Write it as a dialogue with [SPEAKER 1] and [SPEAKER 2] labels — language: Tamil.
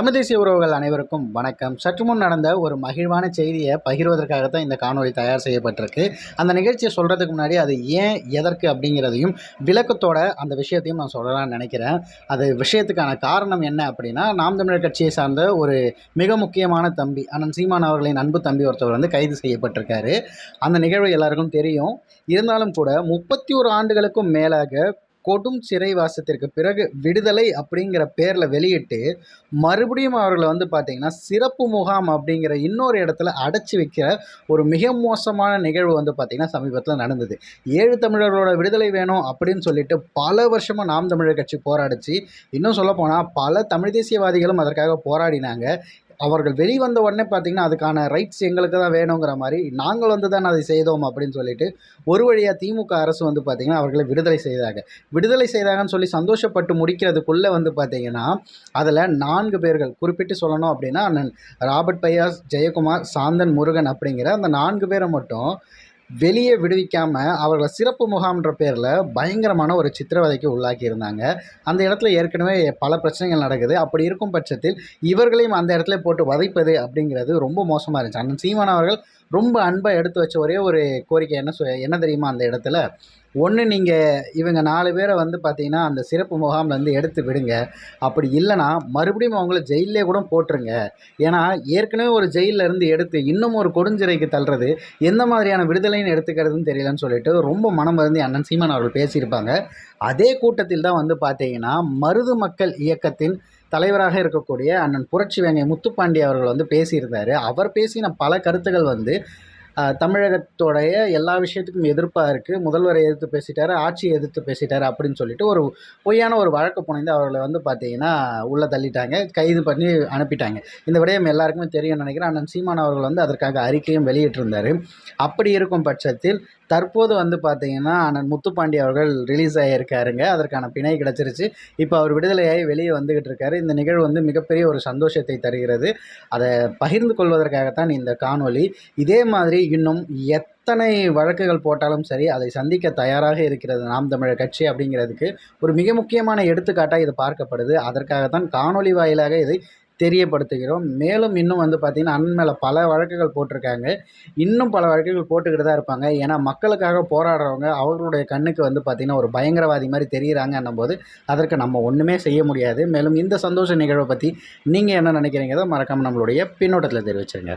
[SPEAKER 1] தமிழ் தேசிய உறவுகள் அனைவருக்கும் வணக்கம். சற்று முன் நடந்த ஒரு மகிழ்வான செய்தியை பகிர்வதற்காகத்தான் இந்த காணொலி தயார் செய்யப்பட்டிருக்கு. அந்த நிகழ்ச்சியை சொல்கிறதுக்கு முன்னாடி அது ஏன் எதற்கு அப்படிங்கிறதையும் விளக்கத்தோட அந்த விஷயத்தையும் நான் சொல்லலாம்னு நினைக்கிறேன். அது விஷயத்துக்கான காரணம் என்ன அப்படின்னா நாம் தமிழர் கட்சியை சார்ந்த ஒரு மிக முக்கியமான தம்பி அண்ணன் சீமான் அவர்களின் அன்பு தம்பி ஒருத்தவர் வந்து கைது செய்யப்பட்டிருக்காரு. அந்த நிகழ்வு எல்லாருக்கும் தெரியும். இருந்தாலும் கூட முப்பத்தி ஒரு ஆண்டுகளுக்கும் மேலாக கொடும் சிறைவாசத்திற்கு பிறகு விடுதலை அப்படிங்கிற பேரில் வெளியிட்டு மறுபடியும் அவர்களை வந்து பார்த்திங்கன்னா சிறப்பு முகாம் அப்படிங்கிற இன்னொரு இடத்துல அடைச்சி வைக்கிற ஒரு மிக மோசமான நிகழ்வு வந்து பார்த்திங்கன்னா சமீபத்தில் நடந்தது. ஏழு தமிழர்களோட விடுதலை வேணும் அப்படின்னு சொல்லிட்டு பல வருஷமாக நாம் தமிழர் கட்சி போராடிச்சு. இன்னும் சொல்லப்போனால் பல தமிழ் தேசியவாதிகளும் அதற்காக போராடினாங்க. அவர்கள் வெளிவந்த உடனே பார்த்திங்கன்னா அதுக்கான ரைட்ஸ் எங்களுக்கு தான் வேணுங்கிற மாதிரி நாங்கள் வந்து தான் அதை செய்தோம் அப்படின்னு சொல்லிட்டு ஒரு வழியாக திமுக அரசு வந்து பார்த்திங்கன்னா அவர்களை விடுதலை செய்தாங்க. விடுதலை செய்தாங்கன்னு சொல்லி சந்தோஷப்பட்டு முடிக்கிறதுக்குள்ளே வந்து பார்த்திங்கன்னா அதில் நான்கு பேர்கள் குறிப்பிட்டு சொல்லணும் அப்படின்னா அண்ணன் ராபர்ட் பையாஸ் ஜெயக்குமார் சாந்தன் முருகன் அப்படிங்கிற அந்த நான்கு பேரை மட்டும் வெளியே விடுவிக்காமல் அவர்களை சிறப்பு முகாம்ன்ற பேரில் பயங்கரமான ஒரு சித்திரவதைக்கு உள்ளாக்கி இருந்தாங்க. அந்த இடத்துல ஏற்கனவே பல பிரச்சனைகள் நடக்குது. அப்படி இருக்கும் பட்சத்தில் இவர்களையும் அந்த இடத்துல போட்டு வதைப்பது அப்படிங்கிறது ரொம்ப மோசமாக இருந்துச்சு. அண்ணன் சீமான் அவர்கள் ரொம்ப அன்பாக எடுத்து வச்ச ஒரே ஒரு கோரிக்கை என்ன சொ என்ன தெரியுமா அந்த இடத்துல? ஒன்று நீங்கள் இவங்க நாலு பேரை வந்து பார்த்தீங்கன்னா அந்த சிறப்பு முகாம்லேருந்து எடுத்து விடுங்க. அப்படி இல்லைன்னா மறுபடியும் அவங்கள ஜெயிலே கூட போட்டுருங்க. ஏன்னா ஏற்கனவே ஒரு ஜெயிலில் இருந்து எடுத்து இன்னும் ஒரு கொடுஞ்சிறைக்கு தள்ளுறது எந்த மாதிரியான விடுதலைன்னு எடுத்துக்கிறதுன்னு தெரியலன்னு சொல்லிட்டு ரொம்ப மனம் வருந்தி அண்ணன் சீமான் அவர்கள் பேசியிருப்பாங்க. அதே கூட்டத்தில் தான் வந்து பார்த்தீங்கன்னா மருது மக்கள் இயக்கத்தின் தலைவராக இருக்கக்கூடிய அண்ணன் புரட்சி வேங்கை முத்துப்பாண்டி அவர்கள் வந்து பேசியிருந்தார். அவர் பேசின பல கருத்துக்கள் வந்து தமிழகத்தோடைய எல்லா விஷயத்துக்கும் எதிர்ப்பாக இருக்குது முதல்வரை எதிர்த்து பேசிட்டாரு ஆட்சியை எதிர்த்து பேசிட்டாரு அப்படின்னு சொல்லிட்டு ஒரு பொய்யான ஒரு வழக்கு புனைந்து அவர்களை வந்து பார்த்தீங்கன்னா உள்ளே தள்ளிட்டாங்க. கைது பண்ணி அனுப்பிட்டாங்க. இந்த விடயம் எல்லாருக்குமே தெரியும்னு நினைக்கிறேன். அண்ணன் சீமான் அவர்கள் வந்து அதற்காக அறிக்கையும் வெளியிட்டிருந்தார். அப்படி இருக்கும் பட்சத்தில் தற்போது வந்து பார்த்தீங்கன்னா அண்ணன் முத்துப்பாண்டி அவர்கள் ரிலீஸ் ஆகியிருக்காருங்க அதற்கான பிணை கிடச்சிருச்சு. இப்போ அவர் விடுதலையாகி வெளியே வந்துக்கிட்டு இருக்காரு. இந்த நிகழ்வு வந்து மிகப்பெரிய ஒரு சந்தோஷத்தை தருகிறது. அதை பகிர்ந்து கொள்வதற்காகத்தான் இந்த காணொளி. இதே மாதிரி இன்னும் எத்தனை வழக்குகள் போட்டாலும் சரி அதை சந்திக்க தயாராக இருக்கிறது நாம் தமிழர் கட்சி அப்படிங்கிறதுக்கு ஒரு மிக முக்கியமான எடுத்துக்காட்டாக இது பார்க்கப்படுது. அதற்காகத்தான் காணொளி வாயிலாக இதை தெரியப்படுத்துகிறோம். மேலும் இன்னும் வந்து பார்த்திங்கன்னா அண்மையில் மேலே பல வழக்குகள் போட்டிருக்காங்க. இன்னும் பல வழக்குகள் போட்டுக்கிட்டு தான் இருப்பாங்க. ஏன்னா மக்களுக்காக போராடுறவங்க அவர்களுடைய கண்ணுக்கு வந்து பார்த்திங்கன்னா ஒரு பயங்கரவாதி மாதிரி தெரியுறாங்கன்னும் போது அதற்கு நம்ம ஒன்றுமே செய்ய முடியாது. மேலும் இந்த சந்தோஷ நிகழ்வை பற்றி நீங்கள் என்ன நினைக்கிறீங்க மறக்காமல் நம்மளுடைய பின்னோட்டத்தில் தெரிவிச்சிருங்க.